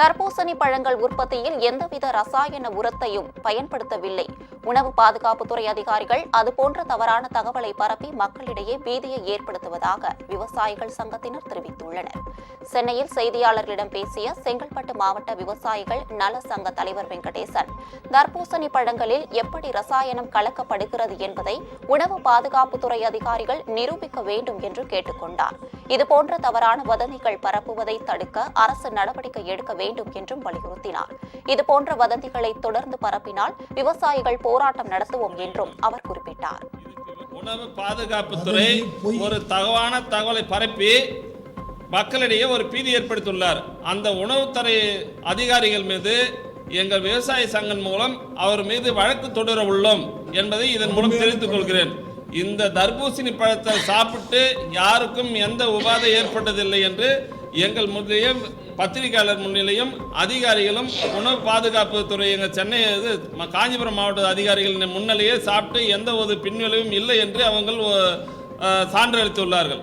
தர்பூசணி பழங்கள் உற்பத்தியில் எந்தவித ரசாயன உரத்தையும் பயன்படுத்தவில்லை. உணவு பாதுகாப்புத்துறை அதிகாரிகள் அதுபோன்ற தவறான தகவலை பரப்பி மக்களிடையே பீதியை ஏற்படுத்துவதாக விவசாயிகள் சங்கத்தினர் தெரிவித்துள்ளனர். சென்னையில் செய்தியாளர்களிடம் பேசிய செங்கல்பட்டு மாவட்ட விவசாயிகள் நல சங்க தலைவர் வெங்கடேசன் தர்பூசணி பழங்களில் எப்படி ரசாயனம் கலக்கப்படுகிறது என்பதை உணவு பாதுகாப்புத்துறை அதிகாரிகள் நிரூபிக்க வேண்டும் என்று கேட்டுக்கொண்டார். இதுபோன்ற தவறான வதந்திகள் பரப்புவதை தடுக்க அரசு நடவடிக்கை எடுக்க வேண்டும் என்றும் வலியுறுத்தினார். இதுபோன்ற வதந்திகளை தொடர்ந்து பரப்பினால் விவசாயிகள் போராட்டம் நடத்துவோம் என்றும் அவர் குறிப்பிட்டார். உணவு பாதுகாப்புத்துறை ஒரு தகவான தகவலை பரப்பி மக்களிடையே ஒரு பீதி ஏற்படுத்தியுள்ளார். அந்த உணவுத்துறை அதிகாரிகள் மீது எங்கள் விவசாய சங்கம் மூலம் அவர் மீது வழக்கு தொடர உள்ளோம் என்பதை இதன் மூலம் தெரிவித்துக் கொள்கிறேன். இந்த தர்பூசணி பழத்தை சாப்பிட்டு யாருக்கும் எந்த உபாதை ஏற்பட்டதில்லை என்று எங்கள் முதலிய பத்திரிகையாளர் முன்னிலையும் அதிகாரிகளும் உணவு பாதுகாப்பு துறை எங்கள் சென்னை இது காஞ்சிபுரம் மாவட்ட அதிகாரிகளின் முன்னிலையே சாப்பிட்டு எந்த ஒரு பின்விளைவும் இல்லை என்று அவங்கள் அஹ், சான்று அளித்துள்ளார்கள்